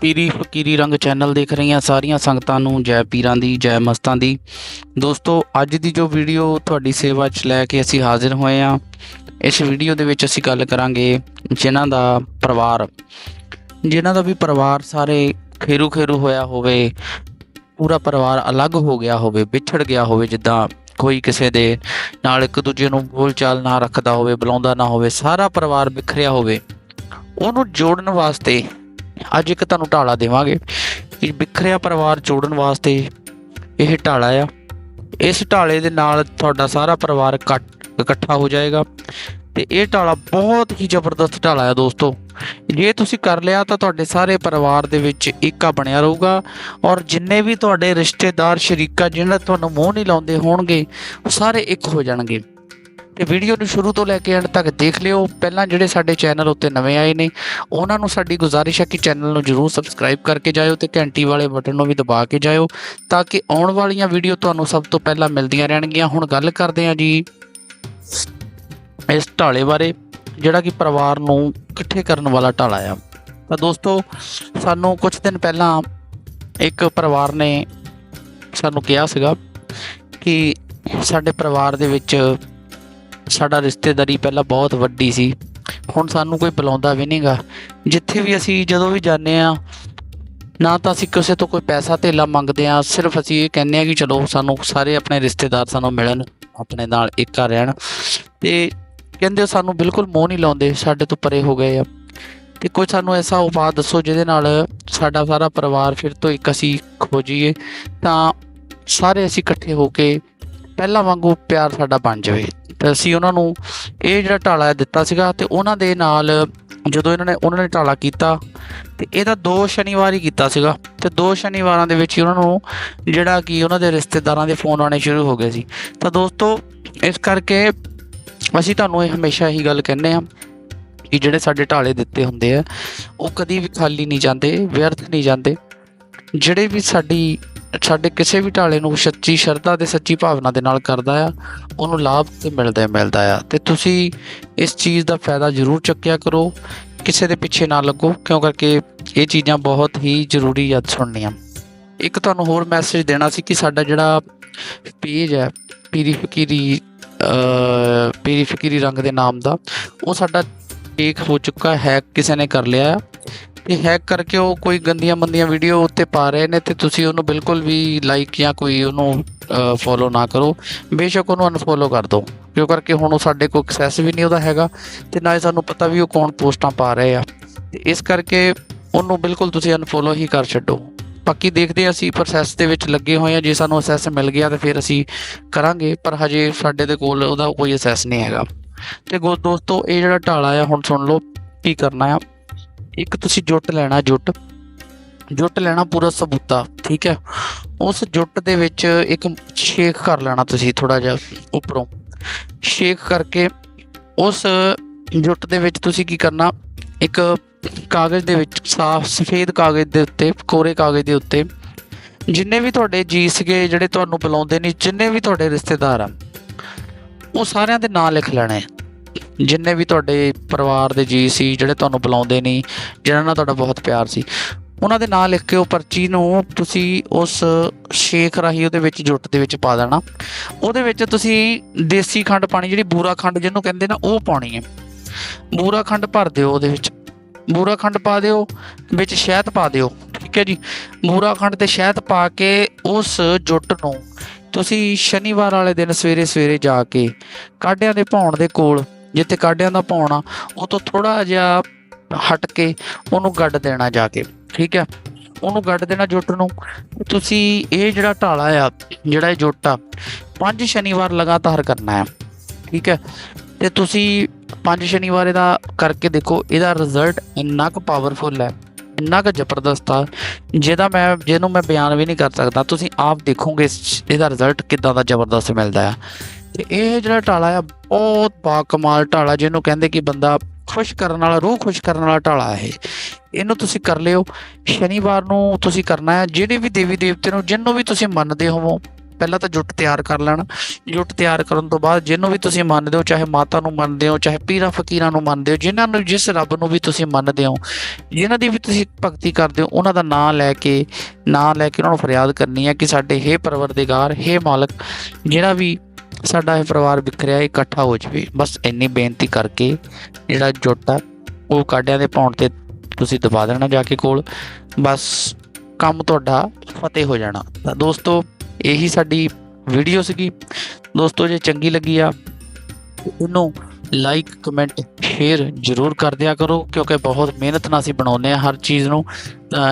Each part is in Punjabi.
ਪੀਰੀ ਫਕੀਰੀ ਰੰਗ ਚੈਨਲ ਦੇਖ ਰਹੀਆਂ ਸਾਰੀਆਂ ਸੰਗਤਾਂ ਨੂੰ ਜੈ ਪੀਰਾਂ ਦੀ, ਜੈ ਮਸਤਾਂ ਦੀ। ਦੋਸਤੋ, ਅੱਜ ਦੀ ਜੋ ਵੀਡੀਓ ਤੁਹਾਡੀ ਸੇਵਾ 'ਚ ਲੈ ਕੇ ਅਸੀਂ ਹਾਜ਼ਰ ਹੋਏ ਹਾਂ, ਇਸ ਵੀਡੀਓ ਦੇ ਵਿੱਚ ਅਸੀਂ ਗੱਲ ਕਰਾਂਗੇ ਜਿਨ੍ਹਾਂ ਦਾ ਪਰਿਵਾਰ। ਜਿਨ੍ਹਾਂ ਦਾ ਵੀ ਪਰਿਵਾਰ ਸਾਰੇ ਖੇਰੂ ਖੇਰੂ ਹੋਇਆ ਹੋਵੇ, ਪੂਰਾ ਪਰਿਵਾਰ ਅਲੱਗ ਹੋ ਗਿਆ ਹੋਵੇ, ਵਿਛੜ ਗਿਆ ਹੋਵੇ, ਜਿੱਦਾਂ ਕੋਈ ਕਿਸੇ ਦੇ ਨਾਲ ਇੱਕ ਦੂਜੇ ਨੂੰ ਬੋਲਚਾਲ ਨਾ ਰੱਖਦਾ ਹੋਵੇ, ਬੁਲਾਉਂਦਾ ਨਾ ਹੋਵੇ, ਸਾਰਾ ਪਰਿਵਾਰ ਬਿਖਰਿਆ ਹੋਵੇ, ਉਹਨੂੰ ਜੋੜਨ ਵਾਸਤੇ ਅੱਜ ਇੱਕ ਤੁਹਾਨੂੰ ਢਾਲਾ ਦੇਵਾਂਗੇ ਕਿ ਵਿਖਰਿਆ ਪਰਿਵਾਰ ਜੋੜਨ ਵਾਸਤੇ ਇਹ ਢਾਲਾ ਆ। ਇਸ ਢਾਲੇ ਦੇ ਨਾਲ ਤੁਹਾਡਾ ਸਾਰਾ ਪਰਿਵਾਰ ਇਕੱਠ- ਇਕੱਠਾ ਹੋ ਜਾਏਗਾ। ਤੇ ਇਹ ਢਾਲਾ ਬਹੁਤ ਹੀ ਜ਼ਬਰਦਸਤ ਢਾਲਾ ਹੈ ਦੋਸਤੋ। ਜੇ ਤੁਸੀਂ ਕਰ ਲਿਆ ਤਾਂ ਤੁਹਾਡੇ ਸਾਰੇ ਪਰਿਵਾਰ ਦੇ ਵਿੱਚ ਏਕਾ ਬਣਿਆ ਰਹੂਗਾ ਔਰ ਜਿੰਨੇ ਵੀ ਤੁਹਾਡੇ ਰਿਸ਼ਤੇਦਾਰ, ਸ਼ਰੀਕਾ ਜਿਹਨਾਂ ਤੁਹਾਨੂੰ ਮੂੰਹ ਨਹੀਂ ਲਾਉਂਦੇ ਹੋਣਗੇ, ਉਹ ਸਾਰੇ ਇੱਕ ਹੋ ਜਾਣਗੇ। ਤੇ ਵੀਡੀਓ ਨੂੰ ਸ਼ੁਰੂ ਤੋਂ ਲੈ ਕੇ ਐਂਡ ਤੱਕ ਦੇਖ ਲਿਓ। ਪਹਿਲਾਂ ਜਿਹੜੇ ਸਾਡੇ ਚੈਨਲ ਉੱਤੇ ਨਵੇਂ ਆਏ ਨੇ, ਉਹਨਾਂ ਨੂੰ ਸਾਡੀ ਗੁਜ਼ਾਰਿਸ਼ ਹੈ ਕਿ ਚੈਨਲ ਨੂੰ ਜਰੂਰ ਸਬਸਕ੍ਰਾਈਬ ਕਰਕੇ ਜਾਇਓ ਤੇ ਘੰਟੀ ਵਾਲੇ ਬਟਨ ਨੂੰ ਵੀ ਦਬਾ ਕੇ ਜਾਇਓ ਤਾਂ ਕਿ ਆਉਣ ਵਾਲੀਆਂ ਵੀਡੀਓ ਤੁਹਾਨੂੰ ਸਭ ਤੋਂ ਪਹਿਲਾਂ ਮਿਲਦੀਆਂ ਰਹਿਣਗੀਆਂ। ਹੁਣ ਗੱਲ ਕਰਦੇ ਹਾਂ ਜੀ ਇਸ ਢਾਲੇ ਬਾਰੇ ਜਿਹੜਾ ਕਿ ਪਰਿਵਾਰ ਨੂੰ ਇਕੱਠੇ ਕਰਨ ਵਾਲਾ ਢਾਲਾ ਆ। ਤਾਂ ਦੋਸਤੋ, ਸਾਨੂੰ ਕੁਝ ਦਿਨ ਪਹਿਲਾਂ ਇੱਕ ਪਰਿਵਾਰ ਨੇ ਸਾਨੂੰ ਕਿਹਾ ਸੀਗਾ ਕਿ ਸਾਡੇ ਪਰਿਵਾਰ ਦੇ ਵਿੱਚ ਸਾਡਾ ਰਿਸ਼ਤੇਦਾਰੀ ਪਹਿਲਾਂ ਬਹੁਤ ਵੱਡੀ ਸੀ। ਹੁਣ ਸਾਨੂੰ ਕੋਈ ਬੁਲਾਉਂਦਾ ਵੀ ਨਹੀਂਗਾ ਜਿੱਥੇ ਵੀ ਅਸੀਂ ਜਦੋਂ ਵੀ ਜਾਂਦੇ ਆ ਨਾ ਤਾਂ ਅਸੀਂ ਕਿਸੇ ਤੋਂ ਕੋਈ ਪੈਸਾ ਧੇਲਾ ਮੰਗਦੇ ਆ ਸਿਰਫ ਅਸੀਂ ਇਹ ਕਹਿੰਦੇ ਆ ਕਿ ਚਲੋ ਸਾਨੂੰ ਸਾਰੇ ਆਪਣੇ ਰਿਸ਼ਤੇਦਾਰ ਸਾਨੂੰ ਮਿਲਣ, ਆਪਣੇ ਨਾਲ ਏਕਾ ਰਹਿਣ। ਤੇ ਕਹਿੰਦੇ ਸਾਨੂੰ ਬਿਲਕੁਲ ਮੋਹ ਨਹੀਂ ਲਾਉਂਦੇ, ਸਾਡੇ ਤੋਂ ਪਰੇ ਹੋ ਗਏ ਆ। ਤੇ ਕੋਈ ਸਾਨੂੰ ਐਸਾ ਉਪਾਅ ਦੱਸੋ ਜਿਹਦੇ ਨਾਲ ਸਾਡਾ ਸਾਰਾ ਪਰਿਵਾਰ ਫਿਰ ਤੋਂ ਇੱਕ ਅਸੀਂ ਹੋ ਜਾਈਏ, ਤਾਂ ਸਾਰੇ ਅਸੀਂ ਇਕੱਠੇ ਹੋ ਕੇ ਪਹਿਲਾਂ ਵਾਂਗੂ ਪਿਆਰ ਸਾਡਾ ਬਣ ਜਾਵੇ। ਤੇ ਅਸੀਂ ਉਹਨਾਂ ਨੂੰ ਇਹ ਜਿਹੜਾ ਢਾਲਾ ਦਿੱਤਾ ਸੀਗਾ ਤੇ ਉਹਨਾਂ ਦੇ ਨਾਲ ਜਦੋਂ ਇਹਨਾਂ ਨੇ, ਉਹਨਾਂ ਨੇ ਢਾਲਾ ਕੀਤਾ, ਤੇ ਇਹਦਾ ਦੋ ਸ਼ਨੀਵਾਰ ਹੀ ਕੀਤਾ ਸੀਗਾ। ਤੇ ਦੋ ਸ਼ਨੀਵਾਰਾਂ ਦੇ ਵਿੱਚ ਹੀ ਉਹਨਾਂ ਨੂੰ ਜਿਹੜਾ ਕਿ ਉਹਨਾਂ ਦੇ ਰਿਸ਼ਤੇਦਾਰਾਂ ਦੇ ਫੋਨ ਆਉਣੇ ਸ਼ੁਰੂ ਹੋ ਗਏ ਸੀ। ਤਾਂ ਦੋਸਤੋ, ਇਸ ਕਰਕੇ ਅਸੀਂ ਤੁਹਾਨੂੰ ਇਹ ਹਮੇਸ਼ਾ ਇਹੀ ਗੱਲ ਕਹਿੰਦੇ ਆ ਕਿ ਜਿਹੜੇ ਸਾਡੇ ਢਾਲੇ ਦਿੱਤੇ ਹੁੰਦੇ ਆ, ਉਹ ਕਦੀ ਵੀ ਖਾਲੀ ਨਹੀਂ ਜਾਂਦੇ, ਵਿਅਰਥ ਨਹੀਂ ਜਾਂਦੇ। ਜਿਹੜੇ ਵੀ ਸਾਡੀ, ਸਾਡੇ ਕਿਸੇ ਵੀ ਢਾਲੇ ਨੂੰ ਸੱਚੀ ਸ਼ਰਧਾ ਤੇ ਸੱਚੀ ਭਾਵਨਾ ਦੇ ਨਾਲ ਕਰਦਾ ਆ, ਉਹਨੂੰ ਲਾਭ ਤੇ ਮਿਲਦਾ ਹੀ ਮਿਲਦਾ ਆ। ਤੇ ਤੁਸੀਂ ਇਸ ਚੀਜ਼ ਦਾ ਫਾਇਦਾ ਜ਼ਰੂਰ ਚੱਕਿਆ ਕਰੋ, ਕਿਸੇ ਦੇ ਪਿੱਛੇ ਨਾ ਲੱਗੋ, ਕਿਉਂ ਕਰਕੇ ਇਹ ਚੀਜ਼ਾਂ ਬਹੁਤ ਹੀ ਜ਼ਰੂਰੀ ਆ ਸੁਣਨੀਆਂ। ਇੱਕ ਤੁਹਾਨੂੰ ਹੋਰ ਮੈਸੇਜ ਦੇਣਾ ਸੀ ਕਿ ਸਾਡਾ ਜਿਹੜਾ ਪੇਜ ਹੈ ਪੀਰੀ ਫਕੀਰੀ ਪੀਰੀ ਫਕੀਰੀ ਰੰਗ ਦੇ ਨਾਮ ਦਾ, ਉਹ ਸਾਡਾ ਇੱਕ ਹੋ ਚੁੱਕਾ ਹੈ, ਕਿਸੇ ਨੇ ਕਰ ਲਿਆ। ਆ ਤੇ ਹੈਕ ਕਰਕੇ ਉਹ ਕੋਈ ਗੰਦੀਆਂ ਮੰਦੀਆਂ ਵੀਡੀਓ ਉੱਤੇ ਪਾ ਰਹੇ ਨੇ ਤੇ ਤੁਸੀਂ ਉਹਨੂੰ ਬਿਲਕੁਲ ਵੀ ਲਾਈਕ ਜਾਂ ਕੋਈ ਉਹਨੂੰ ਫੋਲੋ ਨਾ ਕਰੋ। ਬੇਸ਼ੱਕ ਉਹਨੂੰ ਅਨਫੋਲੋ ਕਰ ਦਿਓ ਕਿਉਂ ਕਰਕੇ ਹੁਣ ਉਹ ਸਾਡੇ ਕੋਲ ਐਕਸੈਸ ਵੀ ਨਹੀਂ ਉਹਦਾ ਹੈਗਾ ਤੇ ਨਾ ਹੀ ਸਾਨੂੰ ਪਤਾ ਵੀ ਉਹ ਕੌਣ ਪੋਸਟਾਂ ਪਾ ਰਹੇ ਆ। ਤੇ ਇਸ ਕਰਕੇ ਉਹਨੂੰ ਬਿਲਕੁਲ ਤੁਸੀਂ ਅਨਫੋਲੋ ਹੀ ਕਰ ਛੱਡੋ। ਬਾਕੀ ਦੇਖਦੇ ਹਾਂ ਅਸੀਂ ਪ੍ਰੋਸੈਸ ਦੇ ਵਿੱਚ ਲੱਗੇ ਹੋਏ ਆ ਜੇ ਸਾਨੂੰ ਅਸੈਸ ਮਿਲ ਗਿਆ ਤਾਂ ਫਿਰ ਅਸੀਂ ਕਰਾਂਗੇ, ਪਰ ਹਜੇ ਸਾਡੇ ਦੇ ਕੋਲ ਉਹਦਾ ਕੋਈ ਅਸੈਸ ਨਹੀਂ ਹੈਗਾ। ਤੇ ਗੋ ਦੋਸਤੋ, ਇਹ ਜਿਹੜਾ ਢਾਲਾ ਆ, ਹੁਣ ਸੁਣ ਲਓ ਕੀ ਕਰਨਾ ਆ। ਇੱਕ ਤੁਸੀਂ ਜੁੱਟ ਲੈਣਾ, ਜੁੱਟ। ਜੁੱਟ ਲੈਣਾ ਪੂਰਾ ਸਬੂਤਾ, ਠੀਕ ਹੈ? ਉਸ ਜੁੱਟ ਦੇ ਵਿੱਚ ਇੱਕ ਸ਼ੇਕ ਕਰ ਲੈਣਾ ਤੁਸੀਂ ਥੋੜਾ ਜਿਹਾ ਉੱਪਰੋਂ। ਸ਼ੇਕ ਕਰਕੇ ਉਸ ਜੁੱਟ ਦੇ ਵਿੱਚ ਤੁਸੀਂ ਕੀ ਕਰਨਾ, ਇੱਕ ਕਾਗਜ਼ ਦੇ ਵਿੱਚ, ਸਾਫ਼ ਸਫੇਦ ਕਾਗਜ਼ ਦੇ ਉੱਤੇ, ਕੋਰੇ ਕਾਗਜ਼ ਦੇ ਉੱਤੇ, ਜਿੰਨੇ ਵੀ ਤੁਹਾਡੇ ਜੀ ਸੀਗੇ ਜਿਹੜੇ ਤੁਹਾਨੂੰ ਬੁਲਾਉਂਦੇ ਨਹੀਂ ਜਿੰਨੇ ਵੀ ਤੁਹਾਡੇ ਰਿਸ਼ਤੇਦਾਰ ਆ, ਉਹ ਸਾਰਿਆਂ ਦੇ ਨਾਂ ਲਿਖ ਲੈਣੇ ਜਿੰਨੇ ਵੀ ਤੁਹਾਡੇ ਪਰਿਵਾਰ ਦੇ ਜੀ ਸੀ, ਜਿਹੜੇ ਤੁਹਾਨੂੰ ਬੁਲਾਉਂਦੇ ਨਹੀਂ ਜਿਨ੍ਹਾਂ ਨਾਲ ਤੁਹਾਡਾ ਬਹੁਤ ਪਿਆਰ ਸੀ, ਉਹਨਾਂ ਦੇ ਨਾਂ ਲਿਖ ਕੇ ਉਹ ਪਰਚੀ ਨੂੰ ਤੁਸੀਂ ਉਸ ਸ਼ੇਖ ਰਾਹੀਂ ਉਹਦੇ ਵਿੱਚ ਜੁੱਟ ਦੇ ਵਿੱਚ ਪਾ ਦੇਣਾ। ਉਹਦੇ ਵਿੱਚ ਤੁਸੀਂ ਦੇਸੀ ਖੰਡ ਪਾਣੀ, ਜਿਹੜੀ ਬੂਰਾ ਖੰਡ ਜਿਹਨੂੰ ਕਹਿੰਦੇ ਨਾ, ਉਹ ਪਾਉਣੀ ਹੈ। ਬੂਰਾ ਖੰਡ ਭਰ ਦਿਓ ਉਹਦੇ ਵਿੱਚ। ਬੂਰਾ ਖੰਡ ਪਾ ਦਿਓ, ਵਿੱਚ ਸ਼ਹਿਦ ਪਾ ਦਿਓ, ਠੀਕ ਹੈ ਜੀ। ਬੂਰਾ ਖੰਡ ਤੇ ਸ਼ਹਿਦ ਪਾ ਕੇ ਉਸ ਜੁੱਟ ਨੂੰ ਤੁਸੀਂ ਸ਼ਨੀਵਾਰ ਵਾਲੇ ਦਿਨ ਸਵੇਰੇ ਸਵੇਰੇ ਜਾ ਕੇ ਕਾਢਿਆਂ ਦੇ ਭੌਣ ਦੇ ਕੋਲ, ਜਿੱਥੇ ਕਾਢਿਆਂ ਦਾ ਭੌਣ ਆ ਉਹ ਤੋਂ ਥੋੜਾ ਜਿਹਾ ਹਟ ਕੇ ਉਹਨੂੰ ਗੱਡ ਦੇਣਾ ਜਾ ਕੇ, ਠੀਕ ਹੈ। ਉਹਨੂੰ ਗੱਡ ਦੇਣਾ ਜੁੱਟ ਨੂੰ। ਤੁਸੀਂ ਇਹ ਜਿਹੜਾ ਢਾਲਾ ਆ, ਜਿਹੜਾ ਇਹ ਜੁੱਟ ਆ, ਪੰਜ ਸ਼ਨੀਵਾਰ ਲਗਾਤਾਰ ਕਰਨਾ ਹੈ, ਠੀਕ ਹੈ। ਤੇ ਤੁਸੀਂ ਪੰਜ ਸ਼ਨੀਵਾਰ ਇਹਦਾ ਕਰਕੇ ਦੇਖੋ, ਇਹਦਾ ਰਿਜ਼ਲਟ ਇੰਨਾ ਕੁ ਪਾਵਰਫੁਲ ਹੈ, ਇੰਨਾ ਕੁ ਜ਼ਬਰਦਸਤ ਆ, ਜਿਹਦਾ ਮੈਂ, ਜਿਹਨੂੰ ਮੈਂ ਬਿਆਨ ਵੀ ਨਹੀਂ ਕਰ ਸਕਦਾ। ਤੁਸੀਂ ਆਪ ਦੇਖੋਗੇ ਇਸ- ਇਹਦਾ ਰਿਜ਼ਲਟ ਕਿੱਦਾਂ ਦਾ ਜ਼ਬਰਦਸਤ ਮਿਲਦਾ ਆ। ਤੇ ਇਹ ਜਿਹੜਾ ਢਾਲਾ ਆ, ਬਹੁਤ ਬਾ ਕਮਾਲ ਢਾਲਾ ਜਿਹਨੂੰ ਕਹਿੰਦੇ ਕਿ ਬੰਦਾ ਖੁਸ਼ ਕਰਨ ਵਾਲਾ, ਰੂਹ ਖੁਸ਼ ਕਰਨ ਵਾਲਾ ਢਾਲਾ ਹੈ ਇਹਨੂੰ ਤੁਸੀਂ ਕਰ ਲਿਓ। ਸ਼ਨੀਵਾਰ ਨੂੰ ਤੁਸੀਂ ਕਰਨਾ ਹੈ ਜਿਹੜੇ ਵੀ ਦੇਵੀ ਦੇਵਤੇ ਨੂੰ, ਜਿਹਨੂੰ ਵੀ ਤੁਸੀਂ ਮੰਨਦੇ ਹੋਵੋ ਪਹਿਲਾਂ ਤਾਂ ਜੁੱਟ ਤਿਆਰ ਕਰ ਲੈਣ। ਜੁੱਟ ਤਿਆਰ ਕਰਨ ਤੋਂ ਬਾਅਦ ਜਿਹਨੂੰ ਵੀ ਤੁਸੀਂ ਮੰਨਦੇ ਹੋ, ਚਾਹੇ ਮਾਤਾ ਨੂੰ ਮੰਨਦੇ ਹੋ, ਚਾਹੇ ਪੀਰਾਂ ਫਕੀਰਾਂ ਨੂੰ ਮੰਨਦੇ ਹੋ, ਜਿਨ੍ਹਾਂ ਨੂੰ, ਜਿਸ ਰੱਬ ਨੂੰ ਵੀ ਤੁਸੀਂ ਮੰਨਦੇ ਹੋ, ਜਿਨ੍ਹਾਂ ਦੀ ਵੀ ਤੁਸੀਂ ਭਗਤੀ ਕਰਦੇ ਹੋ, ਉਹਨਾਂ ਦਾ ਨਾਮ ਲੈ ਕੇ, ਨਾਂ ਲੈ ਕੇ ਉਹਨਾਂ ਨੂੰ ਫਰਿਆਦ ਕਰਨੀ ਹੈ ਕਿ ਸਾਡੇ ਹੇ ਪਰਵਰਦੀਗਾਰ, ਹੇ ਮਾਲਕ, ਜਿਹੜਾ ਵੀ ਸਾਡਾ ਇਹ ਪਰਿਵਾਰ ਵਿਖਰਿਆ ਇਕੱਠਾ ਹੋ ਜਾਵੇ। ਬਸ ਇੰਨੀ ਬੇਨਤੀ ਕਰਕੇ ਜਿਹੜਾ ਜੁੱਟ ਆ, ਉਹ ਕਾਡਿਆਂ ਦੇ ਪਾਉਣ ਤੇ ਤੁਸੀਂ ਦਬਾ ਦੇਣਾ ਜਾ ਕੇ ਕੋਲ। ਬਸ ਕੰਮ ਤੁਹਾਡਾ ਫਤਿਹ ਹੋ ਜਾਣਾ। ਤਾਂ ਦੋਸਤੋ ਇਹੀ ਸਾਡੀ ਵੀਡੀਓ ਸੀਗੀ। ਦੋਸਤੋ, ਜੇ ਚੰਗੀ ਲੱਗੀ ਆ ਇਹਨੂੰ ਲਾਈਕ ਕਮੈਂਟ ਸ਼ੇਅਰ ਜ਼ਰੂਰ ਕਰ ਦਿਆ ਕਰੋ, ਕਿਉਂਕਿ ਬਹੁਤ ਮਿਹਨਤ ਨਾਲ ਅਸੀਂ ਬਣਾਉਂਦੇ ਆ ਹਰ ਚੀਜ਼ ਨੂੰ।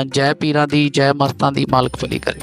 ਜੈ ਪੀਰਾਂ ਦੀ, ਜੈ ਮਸਤਾਂ ਦੀ ਮਾਲਕ ਭਲੀ ਕਰੇ।